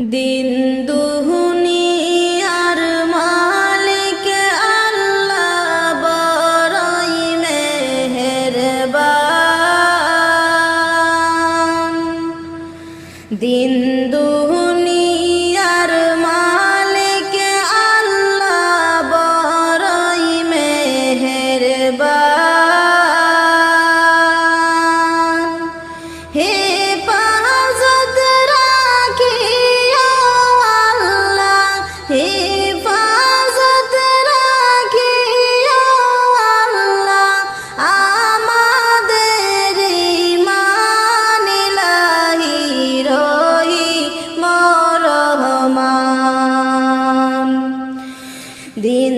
দিন দুহুনিয়ার মালিক আল্লাহ বড়ই মেহেরবান। দিন দিন